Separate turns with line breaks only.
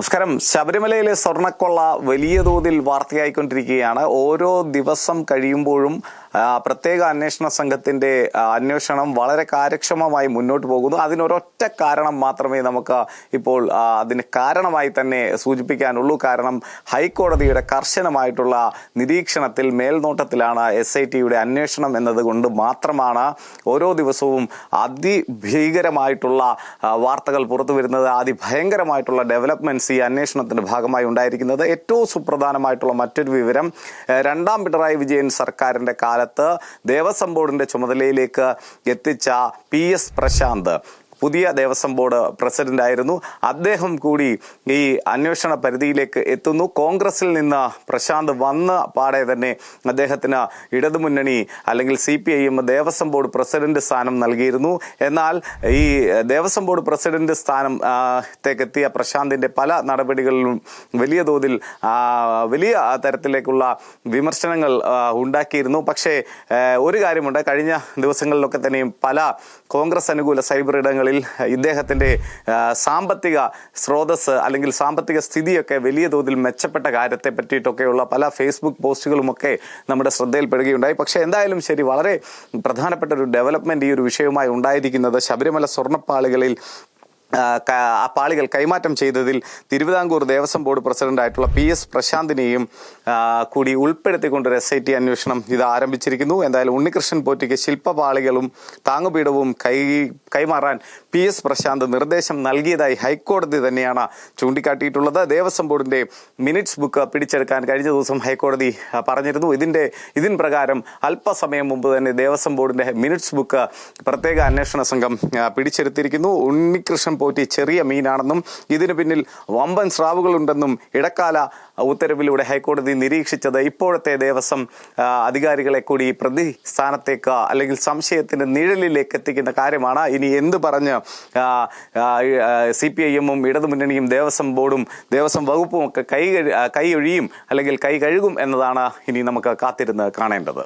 നമസ്കാരം. ശബരിമലയിലെ സ്വർണക്കൊള്ള വലിയ തോതിൽ വാർത്തയായിക്കൊണ്ടിരിക്കുകയാണ്. ഓരോ ദിവസം കഴിയുമ്പോഴും പ്രത്യേക അന്വേഷണ സംഘത്തിന്റെ ആ, അന്വേഷണം വളരെ കാര്യക്ഷമമായി മുന്നോട്ട് പോകുന്നു. അതിനൊരൊറ്റ കാരണം മാത്രമേ നമുക്ക് ഇപ്പോൾ അതിന് കാരണമായി തന്നെ സൂചിപ്പിക്കാനുള്ളൂ. കാരണം ഹൈക്കോടതിയുടെ കർശനമായിട്ടുള്ള നിരീക്ഷണത്തിൽ മേൽനോട്ടത്തിലാണ് എസ് ഐ ടിയുടെ അന്വേഷണം എന്നതുകൊണ്ട് മാത്രമാണ് ഓരോ ദിവസവും അതിഭീകരമായിട്ടുള്ള വാർത്തകൾ പുറത്തു വരുന്നത്. അതിഭയങ്കരമായിട്ടുള്ള ഡെവലപ്മെന്റ്സ് ഈ അന്വേഷണത്തിന്റെ ഭാഗമായി ഉണ്ടായിരിക്കുന്നത്. ഏറ്റവും സുപ്രധാനമായിട്ടുള്ള മറ്റൊരു വിവരം രണ്ടാം പിണറായി വിജയൻ സർക്കാരിന്റെ കാലത്ത് ദേവസ്വം ബോർഡിന്റെ ചുമതലയിലേക്ക് എത്തിച്ച പി എസ് പ്രശാന്ത്. പുതിയ ദേവസ്വം ബോർഡ് പ്രസിഡന്റ് ആയിരുന്നു അദ്ദേഹം കൂടി ഈ അന്വേഷണ പരിധിയിലേക്ക് എത്തുന്നു. കോൺഗ്രസിൽ നിന്ന് പ്രശാന്ത് വന്ന പാടെ തന്നെ അദ്ദേഹത്തിന് ഇടതുമുന്നണി അല്ലെങ്കിൽ C P I M Devaswom board president സ്ഥാനം നൽകിയിരുന്നു. എന്നാൽ ഈ ദേവസ്വം ബോർഡ് പ്രസിഡന്റ് സ്ഥാനം ത്തേക്കെത്തിയ പ്രശാന്തിന്റെ പല നടപടികളിലും വലിയ തോതിൽ വലിയ തരത്തിലേക്കുള്ള വിമർശനങ്ങൾ ഉണ്ടാക്കിയിരുന്നു. പക്ഷേ ഒരു കാര്യമുണ്ട്. കഴിഞ്ഞ ദിവസങ്ങളിലൊക്കെ തന്നെയും പല കോൺഗ്രസ് അനുകൂല സൈബർ ഇടങ്ങളിൽ ഇദ്ദേഹത്തിന്റെ ഇദ്ദേഹത്തിന്റെ സാമ്പത്തിക സ്രോതസ് അല്ലെങ്കിൽ സാമ്പത്തിക സ്ഥിതിയൊക്കെ വലിയ തോതിൽ മെച്ചപ്പെട്ട കാര്യത്തെ പറ്റിയിട്ടൊക്കെയുള്ള പല ഫേസ്ബുക്ക് പോസ്റ്റുകളുമൊക്കെ നമ്മുടെ ശ്രദ്ധയിൽപ്പെടുകയുണ്ടായി. പക്ഷേ എന്തായാലും ശരി വളരെ പ്രധാനപ്പെട്ട ഒരു ഡെവലപ്മെന്റ് ഈ ഒരു വിഷയവുമായി ഉണ്ടായിരിക്കുന്നത് ശബരിമല സ്വർണപ്പാളികളിൽ പാളികൾ കൈമാറ്റം ചെയ്തതിൽ തിരുവിതാംകൂർ ദേവസ്വം ബോർഡ് പ്രസിഡന്റായിട്ടുള്ള പി എസ് പ്രശാന്തിനെയും കൂടി ഉൾപ്പെടുത്തിക്കൊണ്ട് എസ് ഐ ടി അന്വേഷണം ഇത് ആരംഭിച്ചിരിക്കുന്നു. എന്തായാലും ഉണ്ണികൃഷ്ണൻ പോറ്റിക്ക് ശില്പപാളികളും താങ്ങുപീഠവും കൈ കൈമാറാൻ പി എസ് പ്രശാന്ത് നിർദ്ദേശം നൽകിയതായി ഹൈക്കോടതി തന്നെയാണ് ചൂണ്ടിക്കാട്ടിയിട്ടുള്ളത്. ദേവസ്വം ബോർഡിന്റെ മിനിറ്റ്സ് ബുക്ക് പിടിച്ചെടുക്കാൻ കഴിഞ്ഞ ദിവസം ഹൈക്കോടതി പറഞ്ഞിരുന്നു. ഇതിന്റെ ഇതിൻ പ്രകാരം അല്പസമയം മുമ്പ് തന്നെ ദേവസ്വം ബോർഡിന്റെ മിനിറ്റ്സ് ബുക്ക് പ്രത്യേക അന്വേഷണ സംഘം ആ, പിടിച്ചെടുത്തിരിക്കുന്നു. ഉണ്ണികൃഷ്ണൻ പോറ്റി ചെറിയ മീനാണെന്നും ഇതിനു പിന്നിൽ വമ്പൻ സ്രാവുകളുണ്ടെന്നും ഇടക്കാല ഉത്തരവിലൂടെ ഹൈക്കോടതി നിരീക്ഷിച്ചത് ഇപ്പോഴത്തെ ദേവസ്വം അധികാരികളെ കൂടി പ്രതി സ്ഥാനത്തേക്ക് അല്ലെങ്കിൽ സംശയത്തിന്റെ നിഴലിലേക്ക് എത്തിക്കുന്ന കാര്യമാണ്. ഇനി എന്ത് പറഞ്ഞ് സി പി ഐ എമ്മും ഇടതുമുന്നണിയും ദേവസ്വം ബോർഡും ദേവസ്വം വകുപ്പും ഒക്കെ കൈ കൈ ഒഴിയും അല്ലെങ്കിൽ കൈ കഴുകും എന്നതാണ് ഇനി നമുക്ക് കാത്തിരുന്ന് കാണേണ്ടത്.